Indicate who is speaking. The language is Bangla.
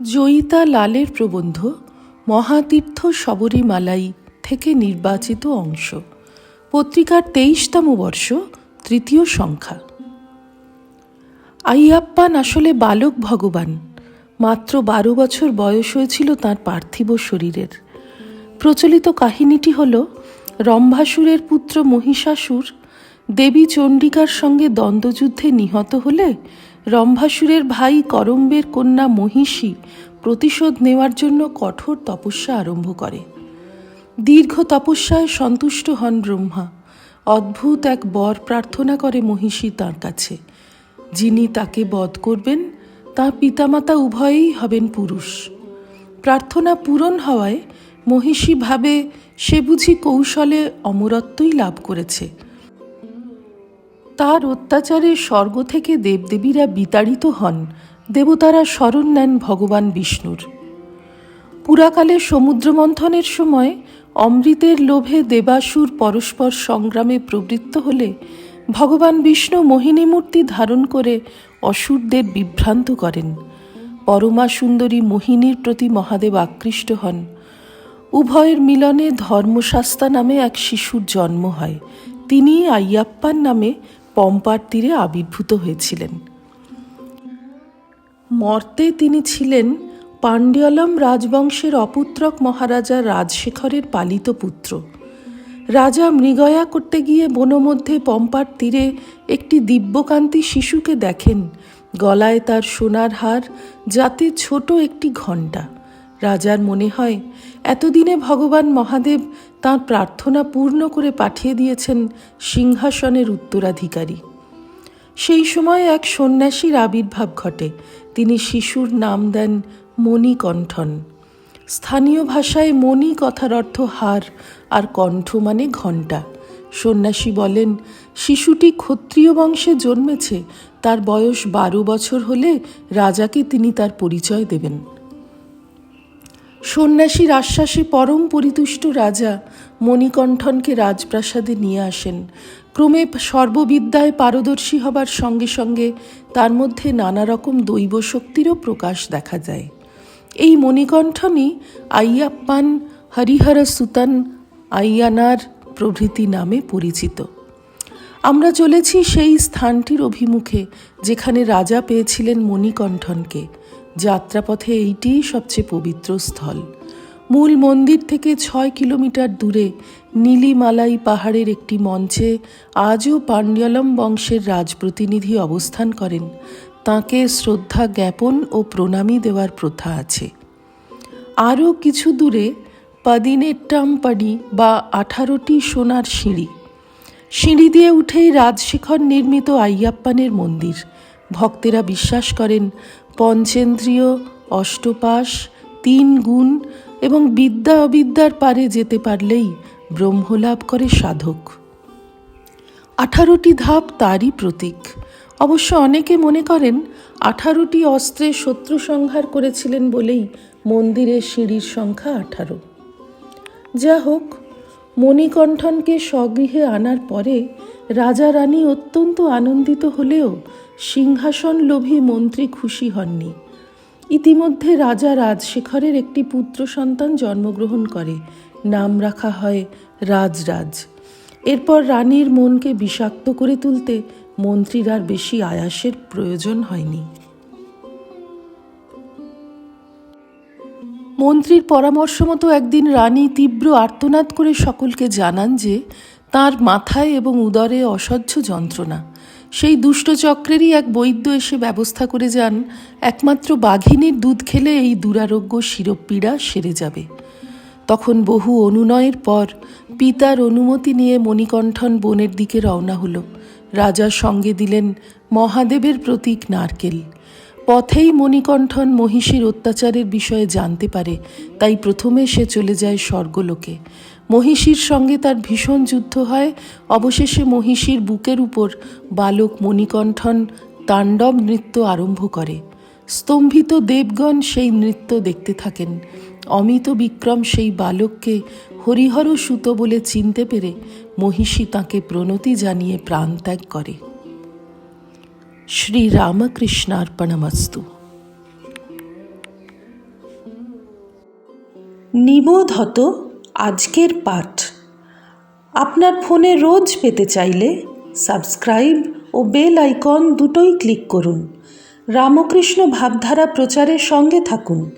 Speaker 1: জয়িতা লালের প্রবন্ধ মহাতীর্থ শবরীমালাই থেকে নির্বাচিত অংশ। পত্রিকার তেইশতম বর্ষ, তৃতীয় সংখ্যা। আইয়াপ্পান আসলে বালক ভগবান। মাত্র বারো বছর বয়স হয়েছিল তার পার্থিব শরীরের। প্রচলিত কাহিনীটি হল, রম্ভাসুরের পুত্র মহিষাসুর দেবী চণ্ডিকার সঙ্গে দ্বন্দ্বযুদ্ধে নিহত হলে রম্ভাসুরের ভাই করম্বের কন্যা মহিষী প্রতিশোধ নেওয়ার জন্য কঠোর তপস্যা আরম্ভ করে। দীর্ঘ তপস্যায় সন্তুষ্ট হন ব্রহ্মা। অদ্ভুত এক বর প্রার্থনা করে মহিষী তার কাছে। যিনি তাকে বধ করবেন তার পিতামাতা উভয়েই হবেন পুরুষ। প্রার্থনা পূরণ হওয়ায় মহিষী ভাবে সে বুঝি কৌশলে অমরত্বই লাভ করেছে। তার অত্যাচারে স্বর্গ থেকে দেবদেবীরা বিতাড়িত হন, দেবতারা শরণ নেন ভগবান বিষ্ণুর। পুরাকালে সমুদ্রমন্থনের সময় অমৃতের লোভে দেবাসুর পরস্পর সংগ্রামে প্রবৃত্ত হলে ভগবান বিষ্ণু মোহিনী মূর্তি ধারণ করে অসুরদের বিভ্রান্ত করেন। পরমা সুন্দরী মোহিনীর প্রতি মহাদেব আকৃষ্ট হন। উভয়ের মিলনে ধর্মশাস্তা নামে এক শিশুর জন্ম হয়। তিনি আইয়াপ্পান নামে পম্পার তীরে আবির্ভূত হয়েছিলেন। মর্তে তিনি ছিলেন পাণ্ড্যলম রাজবংশের অপুত্রক মহারাজা রাজশেখরের পালিত পুত্র। রাজা মৃগয়া করতে গিয়ে বনমধ্যে পম্পার তীরে একটি দিব্যকান্তি শিশুকে দেখেন। গলায় তার সোনার হার, যাতে ছোট একটি ঘণ্টা। রাজার মনে হয়, এতদিনে ভগবান মহাদেব তাঁর প্রার্থনা পূর্ণ করে পাঠিয়ে দিয়েছেন সিংহাসনের উত্তরাধিকারী। সেই সময় এক সন্ন্যাসীর আবির্ভাব ঘটে। তিনি শিশুর নাম দেন মণিকণ্ঠন। স্থানীয় ভাষায় মণি কথার অর্থ হার, আর কণ্ঠ মানে ঘণ্টা। সন্ন্যাসী বলেন, শিশুটি ক্ষত্রিয় বংশে জন্মেছে, তার বয়স বারো বছর হলে রাজাকে তিনি তার পরিচয় দেবেন। সন্ন্যাসীর আশ্বাসে পরম পরিতুষ্ট রাজা মণিকণ্ঠনকে রাজপ্রাসাদে নিয়ে আসেন। ক্রমে সর্ববিদ্যায় পারদর্শী হবার সঙ্গে সঙ্গে তার মধ্যে নানা রকম দৈব শক্তিরও প্রকাশ দেখা যায়। এই মণিকণ্ঠনই আইয়াপ্পান হরিহর সুতান আইয়ানার প্রভৃতি নামে পরিচিত। আমরা চলেছি সেই স্থানটির অভিমুখে, যেখানে রাজা পেয়েছিলেন মণিকণ্ঠনকে। যাত্রাপথে এইটিই সবচেয়ে পবিত্র স্থল। মূল মন্দির থেকে ছয় কিলোমিটার দূরে নীলিমালাই পাহাড়ের একটি মঞ্চে আজও পাণ্ড্যলম বংশের রাজপ্রতিনিধি অবস্থান করেন। তাকে শ্রদ্ধা জ্ঞাপন ও প্রণামী দেওয়ার প্রথা আছে। আরও কিছু দূরে পাদিনের পাদিনেট্টামপাড়ি বা আঠারোটি সোনার সিঁড়ি। সিঁড়ি দিয়ে উঠেই রাজশেখর নির্মিত আইয়াপ্পানের মন্দির। ভক্তেরা বিশ্বাস করেন, পঞ্চেন্দ্রিয়, অষ্টপাশ, তিন গুণ এবং বিদ্যা অবিদ্যার পারে যেতে পারলেই ব্রহ্মলাভ করে সাধক। আঠারোটি ধাপ তারই প্রতীক। অবশ্য অনেকে মনে করেন আঠারোটি অস্ত্রে শত্রু সংহার করেছিলেন বলেই মন্দিরের সিঁড়ির সংখ্যা আঠারো। যা হোক, মণিকণ্ঠনকে স্বগৃহে আনার পরে রাজা রানী অত্যন্ত আনন্দিত হলেও সিংহাসন লোভী মন্ত্রী খুশি হননি। ইতিমধ্যে রাজা রাজশেখরের একটি পুত্র সন্তান জন্মগ্রহণ করে, নাম রাখা হয় রাজরাজ। এরপর রানীর মনকে বিষাক্ত করে তুলতে মন্ত্রীর আর বেশি আয়াসের প্রয়োজন হয়নি। মন্ত্রীর পরামর্শ মতো একদিন রানী তীব্র আর্তনাদ করে সকলকে জানান যে, তার মাথায় এবং উদরে অসহ্য যন্ত্রণা। সেই দুষ্ট চক্রেরই এক বৈদ্য এসে ব্যবস্থা করে যান, একমাত্র বাঘিনীর দুধ খেলে এই দুরারোগ্য শিরোপীড়া সেরে যাবে। তখন বহু অনুনয়ের পর পিতার অনুমতি নিয়ে মণিকণ্ঠন বনের দিকে রওনা হলো। রাজার সঙ্গে দিলেন মহাদেবের প্রতীক নারকেল। পথেই মণিকণ্ঠন মহিষীর অত্যাচারের বিষয়ে জানতে পারে, তাই প্রথমে সে চলে যায় স্বর্গলোকে। মহিষীর সঙ্গে তার ভীষণ যুদ্ধ হয়। অবশেষে মহিষীর বুকের উপর বালক মণিকণ্ঠন তাণ্ডব নৃত্য আরম্ভ করে। স্তম্ভিত দেবগণ সেই নৃত্য দেখতে থাকেন। অমিত বিক্রম সেই বালককে হরিহর সুত বলে চিনতে পেরে মহিষী তাঁকে প্রণতি জানিয়ে প্রাণত্যাগ করে। শ্রী রামকৃষ্ণার্পণমস্তু। নিবোধ হতো আজকের পাঠ। আপনার ফোনে রোজ পেতে চাইলে সাবস্ক্রাইব ও বেল আইকন দুটোই ক্লিক করুন। রামকৃষ্ণ ভাবধারা প্রচারের সঙ্গে থাকুন।